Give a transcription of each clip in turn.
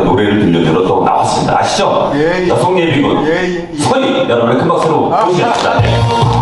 노래를 들려주러 또 나왔습니다. 아시죠? 예, 예. 여성 예비군 예, 예, 예. 서희 여러분의 큰 박수로 아, 모시겠습니다. 네.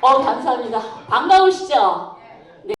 어, 감사합니다. 반가우시죠?